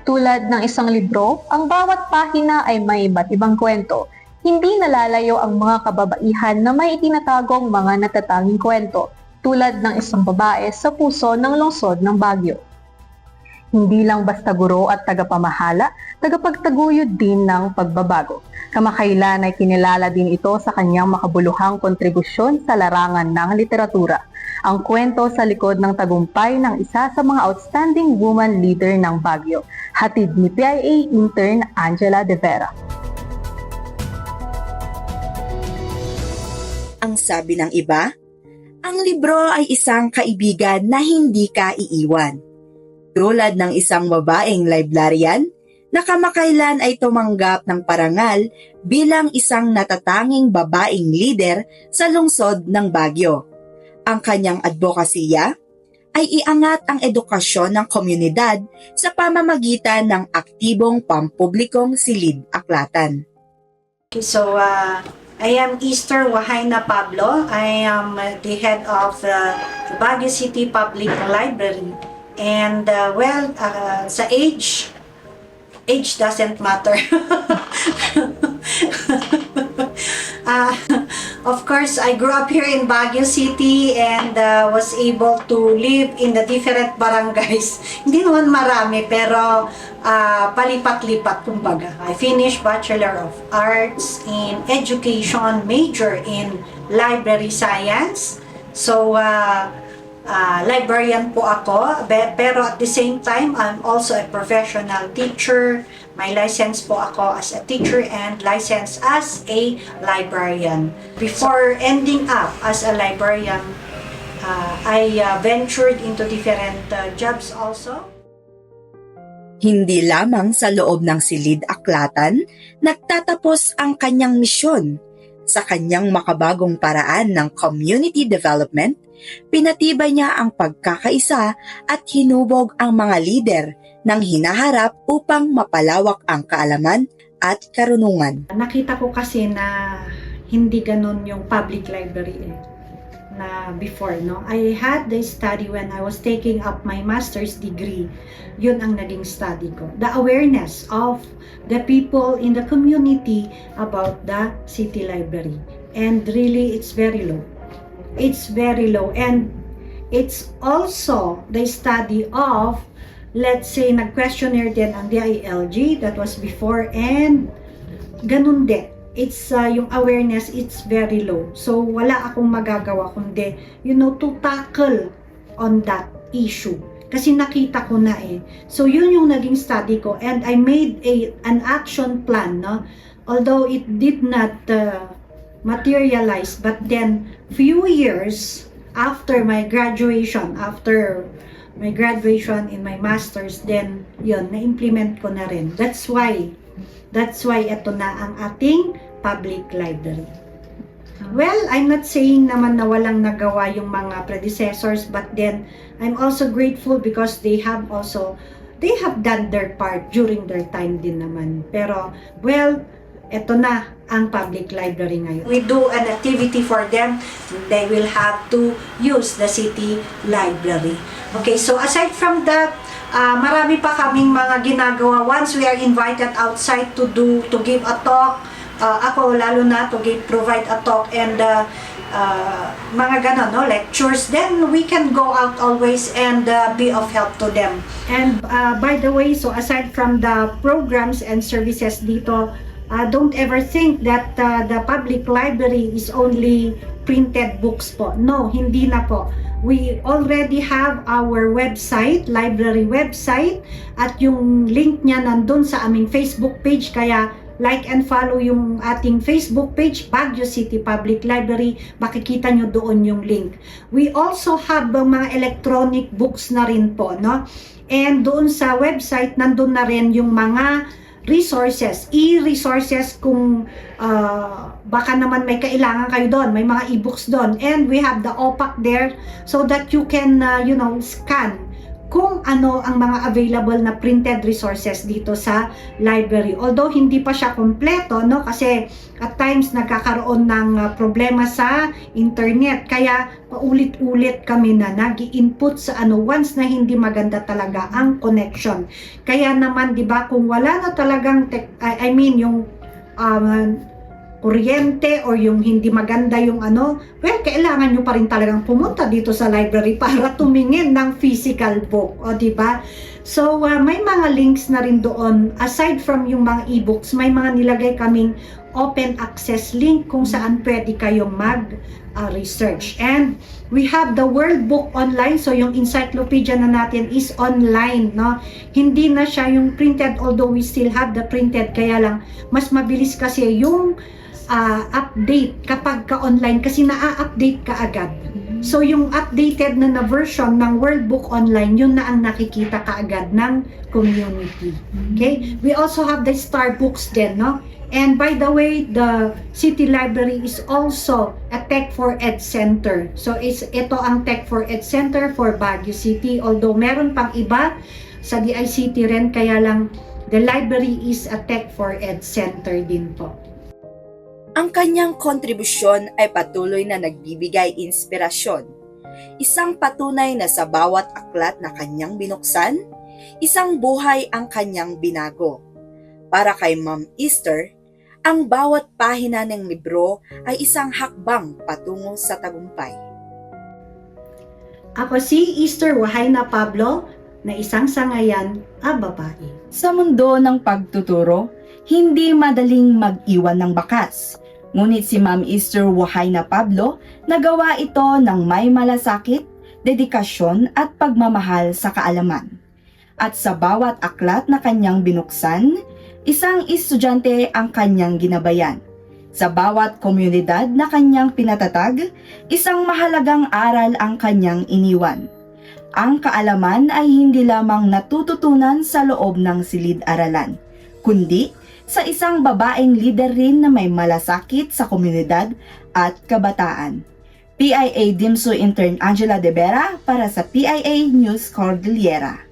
Tulad ng isang libro, ang bawat pahina ay may iba't ibang kwento. Hindi nalalayo ang mga kababaihan na may itinatagong mga natatanging kwento, tulad ng isang babae sa puso ng lungsod ng Baguio. Hindi lang basta guro at tagapamahala, tagapagtaguyod din ng pagbabago. Kamakailan ay kinilala din ito sa kanyang makabuluhang kontribusyon sa larangan ng literatura. Ang kwento sa likod ng tagumpay ng isa sa mga outstanding woman leader ng Baguio, hatid ni PIA intern Angela De Vera. Ang sabi ng iba, ang libro ay isang kaibigan na hindi ka iiwan. Tulad ng isang babaeng librarian na ay tumanggap ng parangal bilang isang natatanging babaeng leader sa lungsod ng Baguio. Ang kanyang advokasya ay iangat ang edukasyon ng komunidad sa pamamagitan ng aktibong pampublikong silid-aklatan. So, uh, I am Easter Wahaina Pablo. I am the head of the Baguio City Public Library. And, uh, well, uh, sa age, age doesn't matter. uh, of course, I grew up here in Baguio City and uh, was able to live in the different barangays. Hindi naman marami, pero uh, palipat-lipat kumbaga. I finished Bachelor of Arts in Education, major in Library Science. So, uh, uh, librarian po ako, pero at the same time, I'm also a professional teacher. May license po ako as a teacher and license as a librarian. Before ending up as a librarian, uh, I uh, ventured into different uh, jobs also. Hindi lamang sa loob ng silid-aklatan, nagtatapos ang kanyang misyon. Sa kanyang makabagong paraan ng community development, pinatibay niya ang pagkakaisa at hinubog ang mga lider ng hinaharap upang mapalawak ang kaalaman at karunungan. Nakita ko kasi na hindi ganun yung public library eh, na before, no? I had the study when I was taking up my master's degree. Yun ang naging study ko. The awareness of the people in the community about the city library. And really, it's very low. It's very low. And it's also the study of let's say, nag-questionnaire din ang DILG, that was before, and ganun din. It's, uh, yung awareness, it's very low. So, wala akong magagawa kundi, you know, to tackle on that issue. Kasi nakita ko na eh. So, yun yung naging study ko. And I made a, an action plan, no? Although it did not uh, materialize, but then, few years after my graduation, after my graduation in my master's, then yun, na-implement ko na rin. That's why, that's why ito na ang ating public library. Well, I'm not saying naman na walang nagawa yung mga predecessors, but then I'm also grateful because they have also, they have done their part during their time din naman. Pero, well, eto na ang public library ngayon. We do an activity for them, they will have to use the city library. Okay, so aside from that, uh, marami pa kaming mga ginagawa once we are invited outside to do to give a talk. Uh, ako lalo na to give provide a talk and uh, uh, mga ganon, no, lectures, then we can go out always and uh, be of help to them. And uh, by the way, so aside from the programs and services dito, uh, don't ever think that uh, the public library is only printed books po. No, hindi na po. We already have our website, library website, at yung link niya nandun sa aming Facebook page, kaya like and follow yung ating Facebook page, Baguio City Public Library, makikita nyo doon yung link. We also have uh, mga electronic books na rin po, no? And doon sa website, nandun na rin yung mga resources, e-resources kung uh, baka naman may kailangan kayo doon, may mga e-books doon. And we have the OPAC there so that you can, uh, you know, scan kung ano ang mga available na printed resources dito sa library. Although hindi pa siya kompleto, no? Kasi at times nagkakaroon ng uh, problema sa internet. Kaya paulit-ulit kami na nag input sa ano once na hindi maganda talaga ang connection. Kaya naman 'di ba kung wala na talagang tech- I mean yung um, kuryente or yung hindi maganda yung ano, well, kailangan nyo pa rin talagang pumunta dito sa library para tumingin ng physical book, o di ba? So, uh, may mga links na rin doon. Aside from yung mga e-books, may mga nilagay kaming open access link kung saan pwede kayong mag uh. And we have the World Book Online. So, yung encyclopedia na natin is online, no? Hindi na siya yung printed, although we still have the printed. Kaya lang, mas mabilis kasi yung uh, update kapag ka-online kasi naa-update ka agad. So, yung updated na na version ng World Book Online, yun na ang nakikita kaagad ng community. Okay? We also have the Star Books din, no? And by the way, the City Library is also a Tech for Ed Center. So, is ito ang Tech for Ed Center for Baguio City. Although meron pang iba sa DICT rin, kaya lang the library is a Tech for Ed Center din po. Ang kanyang kontribusyon ay patuloy na nagbibigay inspirasyon. Isang patunay na sa bawat aklat na kanyang binuksan, isang buhay ang kanyang binago. Para kay Ma'am Easter, ang bawat pahina ng libro ay isang hakbang patungo sa tagumpay. Ako si Easter Wahaina Pablo, na isang sangayan, a babae. Sa mundo ng pagtuturo, hindi madaling mag-iwan ng bakas. Ngunit si Ma'am Easter Wahaina Pablo nagawa ito ng may malasakit, dedikasyon at pagmamahal sa kaalaman. At sa bawat aklat na kanyang binuksan, isang estudyante ang kanyang ginabayan. Sa bawat komunidad na kanyang pinatatag, isang mahalagang aral ang kanyang iniwan. Ang kaalaman ay hindi lamang natututunan sa loob ng silid-aralan, kundi sa isang babaeng leader rin na may malasakit sa komunidad at kabataan. PIA Dimso Intern Angela De Vera para sa PIA News Cordillera.